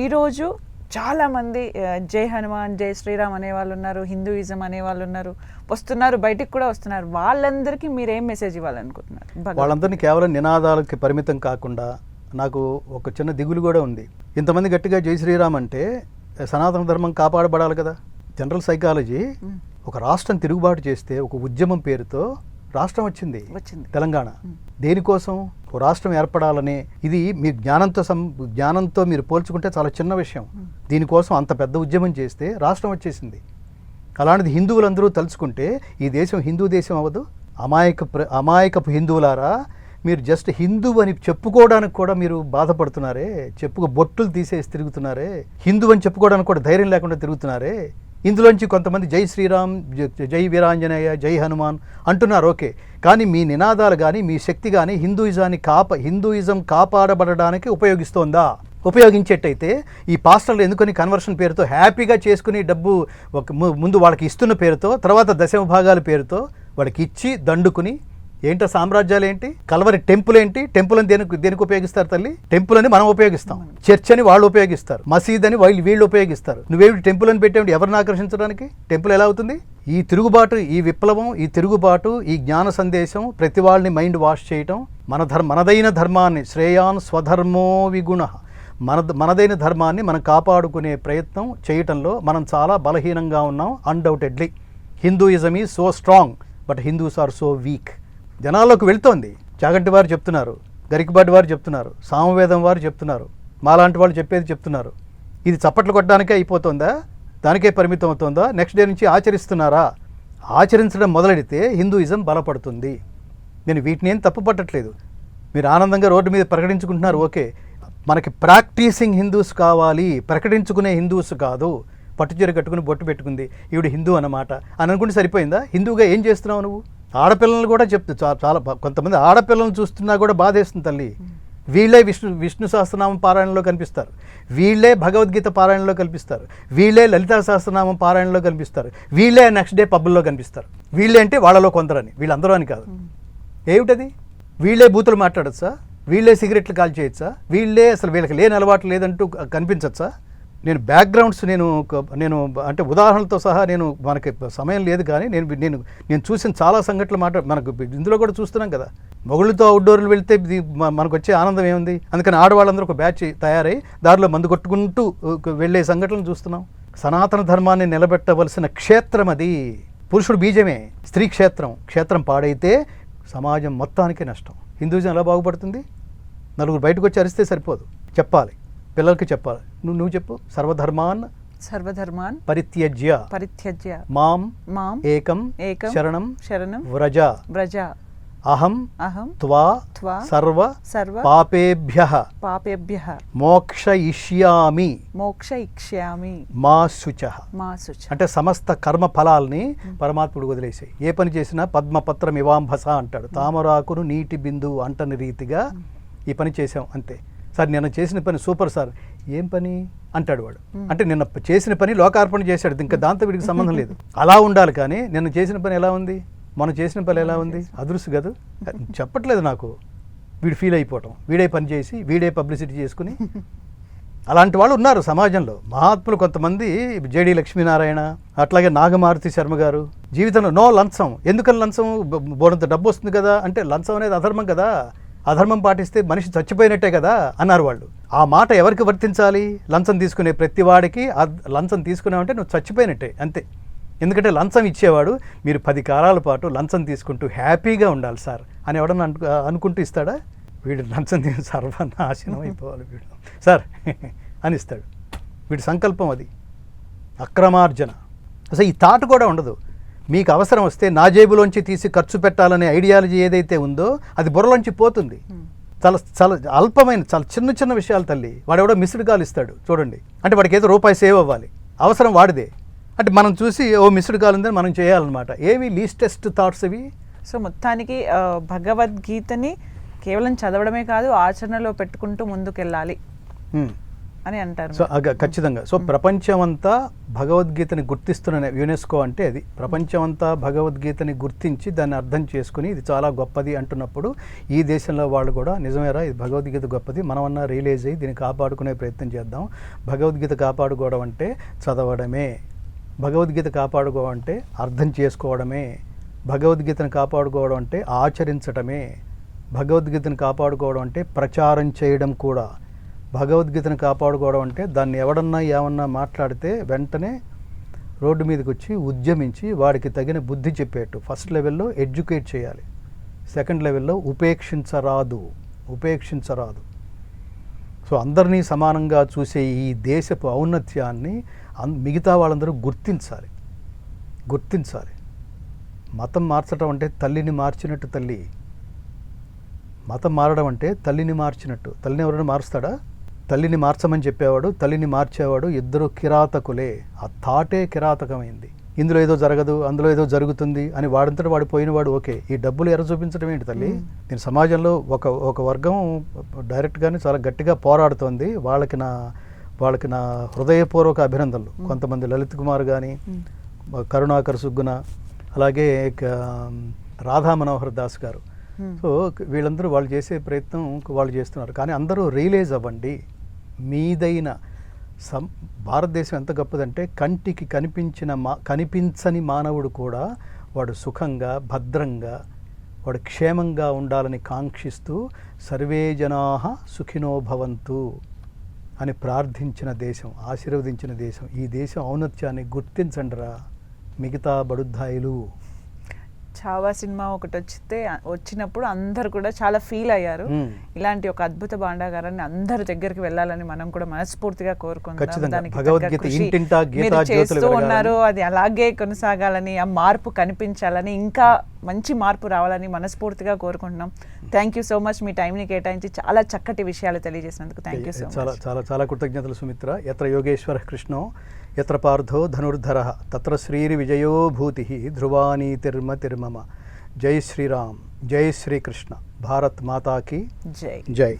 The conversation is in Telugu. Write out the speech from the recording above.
ఈరోజు చాలామంది జై హనుమాన్ జై శ్రీరామ్ అనే వాళ్ళు ఉన్నారు హిందూయిజం అనే వాళ్ళు ఉన్నారు వస్తున్నారు బయటికి కూడా వస్తున్నారు. వాళ్ళందరికీ మీరు ఏం మెసేజ్ ఇవ్వాలనుకుంటున్నారు వాళ్ళందరినీ కేవలం నినాదాలకి పరిమితం కాకుండా నాకు ఒక చిన్న దిగులు కూడా ఉంది. ఇంతమంది గట్టిగా జై శ్రీరామ్ అంటే సనాతన ధర్మం కాపాడబడాలి కదా? General psychology. ఒక రాష్ట్రం తిరుగుబాటు చేస్తే ఒక ఉద్యమం పేరుతో రాష్ట్రం వచ్చింది. వచ్చింది. తెలంగాణ. దేనికోసం రాష్ట్రం ఏర్పడాలని ఇది మీ జ్ఞానంతో సం జ్ఞానంతో మీరు పోల్చుకుంటే చాలా చిన్న విషయం. దీనికోసం అంత పెద్ద ఉద్యమం చేస్తే రాష్ట్రం వచ్చేసింది. అలాంటిది హిందువులందరూ తలుచుకుంటే ఈ దేశం హిందూ దేశం అవ్వదు. అమాయక ప్ర అమాయకపు హిందువులారా మీరు జస్ట్ హిందూ అని చెప్పుకోవడానికి కూడా మీరు బాధపడుతున్నారే చెప్పుకో బొట్టులు తీసేసి తిరుగుతున్నారే హిందూ అని చెప్పుకోవడానికి కూడా ధైర్యం లేకుండా తిరుగుతున్నారే ఇందులోంచి కొంతమంది జై శ్రీరామ్ జ- జై వీరాంజనేయ జై హనుమాన్ అంటున్నారు. ఓకే. కానీ మీ నినాదాలు కానీ మీ శక్తి కానీ హిందూయిజాన్ని కాప హిందూయిజం కాపాడబడడానికి ఉపయోగిస్తోందా? ఉపయోగించేట్టయితే ఈ పాస్టర్లు ఎందుకని కన్వర్షన్ పేరుతో హ్యాపీగా చేసుకుని డబ్బు ఒక ముందు వాళ్ళకి ఇస్తున్న పేరుతో తర్వాత దశమ భాగాల పేరుతో వాళ్ళకి ఇచ్చి దండుకుని ఏంటో సామ్రాజ్యాలు ఏంటి కలవరి టెంపుల్ ఏంటి టెంపుల్ అని దేనికి దేనికి ఉపయోగిస్తారు తల్లి? టెంపుల్ అని మనం ఉపయోగిస్తాం. చర్చ్ అని వాళ్ళు ఉపయోగిస్తారు. మసీద్ అని వాళ్ళు వీళ్ళు ఉపయోగిస్తారు. నువ్వేమిటి టెంపుల్ అని పెట్టేవి ఎవరిని ఆకర్షించడానికి? టెంపుల్ ఎలా అవుతుంది? ఈ తిరుగుబాటు ఈ విప్లవం ఈ తిరుగుబాటు ఈ జ్ఞాన సందేశం ప్రతి వాళ్ళని మైండ్ వాష్ చేయటం మన ధర్మ మనదైన ధర్మాన్ని శ్రేయాన్ స్వధర్మో విగుణ. మన మనదైన ధర్మాన్ని మనం కాపాడుకునే ప్రయత్నం చేయటంలో మనం చాలా బలహీనంగా ఉన్నాం undoubtedly Hinduism is so strong but Hindus are so weak జనాల్లోకి వెళ్తోంది. చాగంటి వారు చెప్తున్నారు గరికబాటి వారు చెప్తున్నారు సామవేదం వారు చెప్తున్నారు మాలాంటి వాళ్ళు చెప్పేది చెప్తున్నారు. ఇది చప్పట్లు కొట్టడానికే అయిపోతుందా? దానికే పరిమితం అవుతుందా? నెక్స్ట్ డే నుంచి ఆచరిస్తున్నారా? ఆచరించడం మొదలెడితే హిందూయిజం బలపడుతుంది. నేను వీటిని ఏం తప్పు పట్టట్లేదు. మీరు ఆనందంగా రోడ్డు మీద ప్రకటించుకుంటున్నారు ఓకే. మనకి ప్రాక్టీసింగ్ హిందూస్ కావాలి. ప్రకటించుకునే హిందూస్ కాదు. పట్టుచీర కట్టుకుని బొట్టు పెట్టుకుంది ఈవిడ హిందూ అన్నమాట. అని అనుకుంటే సరిపోయిందా? హిందూగా ఏం చేస్తున్నావు నువ్వు? ఆడపిల్లలు కూడా చెప్తుంది చాలా బా- కొంతమంది ఆడపిల్లలను చూస్తున్నా కూడా బాధేస్తుంది తల్లి. వీళ్ళే విష్ణు విష్ణు సహస్రనామం పారాయణలో కనిపిస్తారు. వీళ్ళే భగవద్గీత పారాయణలో కనిపిస్తారు. వీళ్ళే లలితా సహస్రనామం పారాయణలో కనిపిస్తారు. వీళ్ళే నెక్స్ట్ డే పబ్బుల్లో కనిపిస్తారు. వీళ్ళే అంటే వాళ్ళలో కొందరని వీళ్ళందరూ అని కాదు. ఏమిటది? వీళ్ళే బూతులు మాట్లాడచ్చా? వీళ్ళే సిగరెట్లు కాల్ చేయొచ్చా వీళ్ళే అసలు వీళ్ళకి లేని అలవాటు లేదంటూ కనిపించచ్చా? నేను బ్యాక్గ్రౌండ్స్ నేను నేను అంటే ఉదాహరణలతో సహా నేను మనకి సమయం లేదు కానీ నేను నేను నేను చూసిన చాలా సంఘటనలు మాట మనకు ఇందులో కూడా చూస్తున్నాం కదా. మొగుళ్ళతో అవుట్డోర్లు వెళ్తే ఇది మనకు వచ్చే ఆనందం ఏముంది? అందుకని ఆడవాళ్ళందరూ ఒక బ్యాచ్ తయారై దారిలో మందు కొట్టుకుంటూ వెళ్ళే సంఘటనలు చూస్తున్నాం. సనాతన ధర్మాన్ని నిలబెట్టవలసిన క్షేత్రం అది. పురుషుడు బీజమే స్త్రీ క్షేత్రం. క్షేత్రం పాడైతే సమాజం మొత్తానికి నష్టం. హిందూజం ఎలా బాగుపడుతుంది? నలుగురు బయటకు వచ్చి అరిస్తే సరిపోదు. చెప్పాలి. పిల్లలకి చెప్పాలి. నువ్వు నువ్వు చెప్పు. సర్వధర్మాన్ సర్వధర్మాన్ పరిత్యజ్య. పరిత్యజ్య. మాం మాం ఏకం ఏకం శరణం శరణం వ్రజ. వ్రజ. అహం అహం త్వా త్వా సర్వ సర్వ పాపేభ్య. పాపేభ్య. మోక్షయిష్యామి. మోక్ష ఇక్ష్యామి మా శుచ. మా శుచ. అంటే సమస్త కర్మ ఫలాల్ని పరమాత్ముడు వదిలేసాయి. ఏ పని చేసినా పద్మపత్రం ఇవాంభస అంటాడు. తామరాకును నీటి బిందువు అంటని రీతిగా ఈ పని చేసాం అంతే. సార్ నిన్న చేసిన పని సూపర్ సార్. ఏం పని? అంటాడు వాడు. అంటే నిన్న చేసిన పని లోకార్పణ చేశాడు. ఇంకా దాంతో వీడికి సంబంధం లేదు. అలా ఉండాలి కానీ నిన్న చేసిన పని ఎలా ఉంది? మనం చేసిన పని ఎలా ఉంది? అదృశ్య కాదు. చెప్పట్లేదు నాకు. వీడు ఫీల్ అయిపోవటం. వీడే పని చేసి వీడే పబ్లిసిటీ చేసుకుని. అలాంటి వాళ్ళు ఉన్నారు సమాజంలో. మహాత్ములు కొంతమంది జేడి లక్ష్మీనారాయణ అట్లాగే నాగమారుతి శర్మ గారు. జీవితంలో నో లంచం. ఎందుకని లంచం? బ- బోడంత డబ్బు వస్తుంది కదా. అంటే లంచం అనేది అధర్మం కదా. అధర్మం పాటిస్తే మనిషి చచ్చిపోయినట్టే కదా అన్నారు వాళ్ళు. ఆ మాట ఎవరికి వర్తించాలి? లంచం తీసుకునే ప్రతి వాడికి ఆ లంచం తీసుకున్నావంటే నువ్వు చచ్చిపోయినట్టే అంతే. ఎందుకంటే లంచం ఇచ్చేవాడు మీరు పది కాలాల పాటు లంచం తీసుకుంటూ హ్యాపీగా ఉండాలి సార్ అని ఎవడన్నా అనుకు అనుకుంటూ ఇస్తాడా? వీడు లంచం తీసి సర్వనాశనం అయిపోవాలి వీడు. సార్ అని ఇస్తాడు. వీడి సంకల్పం అది. అక్రమార్జన. అసలు ఈ థాట్ కూడా ఉండదు. మీకు అవసరం వస్తే నా జేబులోంచి తీసి ఖర్చు పెట్టాలనే ఐడియాలజీ ఏదైతే ఉందో అది బుర్రలోంచి పోతుంది. చాలా చాలా అల్పమైన చాలా చిన్న చిన్న విషయాలు తల్లి. వాడు ఎవడో మిస్డ్ కాల్ ఇస్తాడు చూడండి. అంటే వాడికి ఏదో రూపాయి సేవ్ అవ్వాలి. అవసరం వాడిదే. అంటే మనం చూసి ఓ మిస్డ్ కాల్ ఉందని మనం చేయాలన్నమాట. ఏవి లీస్టెస్ట్ థాట్స్ ఇవి? సో మొత్తానికి భగవద్గీతని కేవలం చదవడమే కాదు ఆచరణలో పెట్టుకుంటూ ముందుకెళ్ళాలి. హ్మ్. అని అంటారు సో అగ- ఖచ్చితంగా. సో ప్రపంచమంతా భగవద్గీతని గుర్తిస్తున్న యునెస్కో అంటే అది. ప్రపంచమంతా భగవద్గీతని గుర్తించి దాన్ని అర్థం చేసుకుని ఇది చాలా గొప్పది అంటున్నప్పుడు ఈ దేశంలో వాళ్ళు కూడా నిజమేరా ఇది భగవద్గీత గొప్పది మనమన్నా రియలైజ్ అయ్యి దీన్ని కాపాడుకునే ప్రయత్నం చేద్దాం. భగవద్గీత కాపాడుకోవడం అంటే చదవడమే. భగవద్గీత కాపాడుకోవడం అంటే అర్థం చేసుకోవడమే. భగవద్గీతను కాపాడుకోవడం అంటే ఆచరించటమే. భగవద్గీతను కాపాడుకోవడం అంటే ప్రచారం చేయడం కూడా. భగవద్గీతను కాపాడుకోవడం అంటే దాన్ని ఎవడన్నా ఏమన్నా మాట్లాడితే వెంటనే రోడ్డు మీదకి వచ్చి ఉద్యమించి వాడికి తగిన బుద్ధి చెప్పేట్టు. ఫస్ట్ లెవెల్లో ఎడ్యుకేట్ చేయాలి. సెకండ్ లెవెల్లో ఉపేక్షించరాదు. ఉపేక్షించరాదు. సో అందరినీ సమానంగా చూసే ఈ దేశపు ఔన్నత్యాన్ని అన్- మిగతా వాళ్ళందరూ గుర్తించాలి. గుర్తించాలి. మతం మార్చడం అంటే తల్లిని మార్చినట్టు తల్లి. మతం మారడం అంటే తల్లిని మార్చినట్టు. తల్లిని ఎవరైనా మారుస్తాడా? తల్లిని మార్చమని చెప్పేవాడు తల్లిని మార్చేవాడు ఇద్దరు కిరాతకులే. ఆ థాటే కిరాతకమైంది. ఇందులో ఏదో జరగదు అందులో ఏదో జరుగుతుంది అని వాడంతట వాడు పోయినవాడు ఓకే. ఈ డబ్బులు ఎర్ర చూపించడం ఏంటి తల్లి? నేను సమాజంలో ఒక ఒక వర్గం డైరెక్ట్గానే చాలా గట్టిగా పోరాడుతోంది. వాళ్ళకి నా వాళ్ళకి నా హృదయపూర్వక అభినందనలు. కొంతమంది లలిత్ కుమార్ కానీ కరుణాకర్ సుగ్గున అలాగే రాధా మనోహర్ దాస్ గారు. సో వీళ్ళందరూ వాళ్ళు చేసే ప్రయత్నం వాళ్ళు చేస్తున్నారు. కానీ అందరూ రియలైజ్ అవ్వండి. మీదైన సం భారతదేశం ఎంత గొప్పదంటే కంటికి కనిపించిన మా కనిపించని మానవుడు కూడా వాడు సుఖంగా భద్రంగా వాడు క్షేమంగా ఉండాలని కాంక్షిస్తూ సర్వే జనా సుఖినో భవంతు అని ప్రార్థించిన దేశం ఆశీర్వదించిన దేశం. ఈ దేశం ఔన్నత్యాన్ని గుర్తించండిరా మిగతా బడుద్ధాయిలు. చావా సినిమా ఒకటి వచ్చితే వచ్చినప్పుడు అందరు కూడా చాలా ఫీల్ అయ్యారు. ఇలాంటి ఒక అద్భుత భాండాగారాన్ని అందరి దగ్గరికి వెళ్ళాలని మనం కూడా మనస్ఫూర్తిగా కోరుకుందాం చేస్తూ. ఉన్నారు అది అలాగే కొనసాగాలని ఆ మార్పు కనిపించాలని ఇంకా మంచి మార్పు రావాలని మనస్ఫూర్తిగా కోరుకుంటున్నాం. థ్యాంక్ యూ సో మచ్ మీ టైంని కేటాయించి చాలా చక్కటి విషయాలు తెలియజేసినందుకు థ్యాంక్ యూ సో చాలా మచ్ చాలా చాలా కృతజ్ఞతలు సుమిత్ర. ఎత్ర యోగేశ్వర కృష్ణో ఎత్ర పార్థో ధనుర్ధర తత్ర శ్రీరి విజయో భూతి తిర్మ తిర్మమ. జై శ్రీరామ్ జై శ్రీకృష్ణ. భారత్ మాతాకి జై. జై.